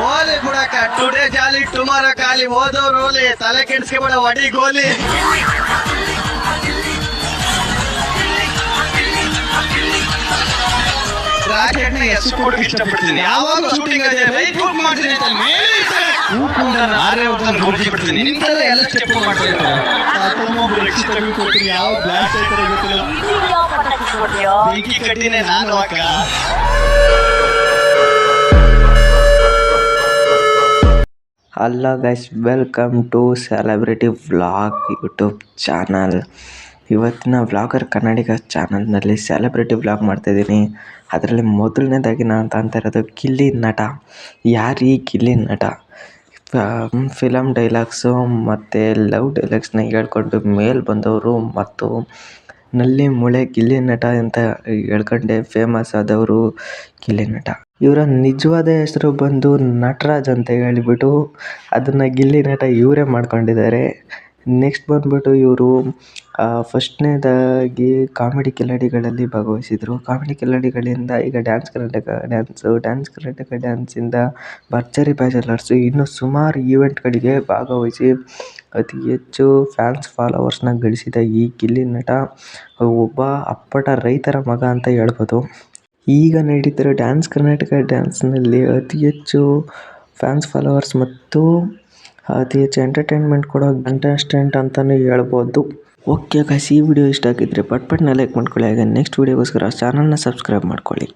ಓಲಿ ಬಿಡಕ today ಜಾಲಿ tomorrow ಖಾಲಿ, ಓದೋರು ರೋಲಿ ತಲೆ ಕೆಡ್ಸ್ಕೊಬೇಡ, ಒಡಿ ಗೋಲಿ. ರಾಕೆಟ್ ಇಷ್ಟಪಡ್ತೀನಿ? ಯಾವಾಗ ಶೂಟಿಂಗ್ ಗುರುಜಿ ಬಿಡ್ತೀನಿ ಯಾವ ಬೆಂಕಿ ನಾನು hello guys welcome to celebrity vlog YouTube channel ಇವತ್ತಿನ ವ್ಲಾಗರ್ ಕನ್ನಡಿಗ ಚಾನಲ್ನಲ್ಲಿ ಸೆಲೆಬ್ರಿಟಿ ವ್ಲಾಗ್ ಮಾಡ್ತಾಯಿದ್ದೀನಿ ಅದರಲ್ಲಿ ಮೊದಲನೇದಾಗಿ ನಾನು ಅಂತ ಇರೋದು ಗಿಲ್ಲಿ ನಟ. ಯಾರು ಈ ಗಿಲ್ಲಿ ನಟ ಫಿಲಮ್ ಡೈಲಾಗ್ಸು ಮತ್ತು ಲವ್ ಡೈಲಾಗ್ಸ್ನ ಹೇಳ್ಕೊಂಡು ಮೇಲೆ ಬಂದವರು ಮತ್ತು ನಲ್ಲಿ ಮುಳೆ ಗಿಲ್ಲಿ ನಟ ಅಂತ ಹೇಳ್ಕೊಂಡೆ ಫೇಮಸ್ ಆದವರು ಗಿಲ್ಲಿ ನಟ. ಇವರ ನಿಜವಾದ ಹೆಸರು ಬಂದು ನಟರಾಜ್ ಅಂತ ಹೇಳಿಬಿಟ್ಟು ಅದನ್ನು ಗಿಲ್ಲಿ ನಟ ಇವರೇ ಮಾಡ್ಕೊಂಡಿದ್ದಾರೆ. ನೆಕ್ಸ್ಟ್ ಬಂದ್ಬಿಟ್ಟು ಇವರು ಫಸ್ಟ್ನೇದಾಗಿ ಕಾಮಿಡಿ ಕಿಲಾಡಿಗಳಲ್ಲಿ ಭಾಗವಹಿಸಿದರು. ಕಾಮಿಡಿ ಕಿಲಾಡಿಗಳಿಂದ ಈಗ dance Karnataka dance dance Karnataka ಡ್ಯಾನ್ಸಿಂದ ಭರ್ಜರಿ ಬ್ಯಾಚಲರ್ಸು ಇನ್ನೂ ಸುಮಾರು ಈವೆಂಟ್ಗಳಿಗೆ ಭಾಗವಹಿಸಿ ಅತಿ ಹೆಚ್ಚು ಫ್ಯಾನ್ಸ್ ಫಾಲೋವರ್ಸ್ನ ಗಳಿಸಿದ ಈ ಗಿಲ್ಲಿ ನಟ ಒಬ್ಬ ಅಪ್ಪಟ ರೈತರ ಮಗ ಅಂತ ಹೇಳ್ಬೋದು. ಈಗ ನಡೀತಿರೋ ಡ್ಯಾನ್ಸ್ ಕರ್ನಾಟಕ ಡ್ಯಾನ್ಸ್ನಲ್ಲಿ ಅತಿ ಹೆಚ್ಚು ಫ್ಯಾನ್ಸ್ ಫಾಲೋವರ್ಸ್ ಮತ್ತು ಅತಿ ಹೆಚ್ಚು ಎಂಟರ್ಟೈನ್ಮೆಂಟ್ ಕೊಡೋ ಕಂಟೆಸ್ಟೆಂಟ್ ಅಂತಲೇ ಹೇಳ್ಬೋದು. ಓಕೆ ಗಾಯ್ಸ್ ಈ ವಿಡಿಯೋ ಇಷ್ಟ ಆಗಿದ್ದರೆ ಪಟ್ ಪಟ್ನ ಲೈಕ್ ಮಾಡ್ಕೊಳ್ಳಿ. ಹಾಗೆ ನೆಕ್ಸ್ಟ್ ವಿಡಿಯೋಗೋಸ್ಕರ ಚಾನಲ್ನ ಸಬ್ಸ್ಕ್ರೈಬ್ ಮಾಡ್ಕೊಳ್ಳಿ.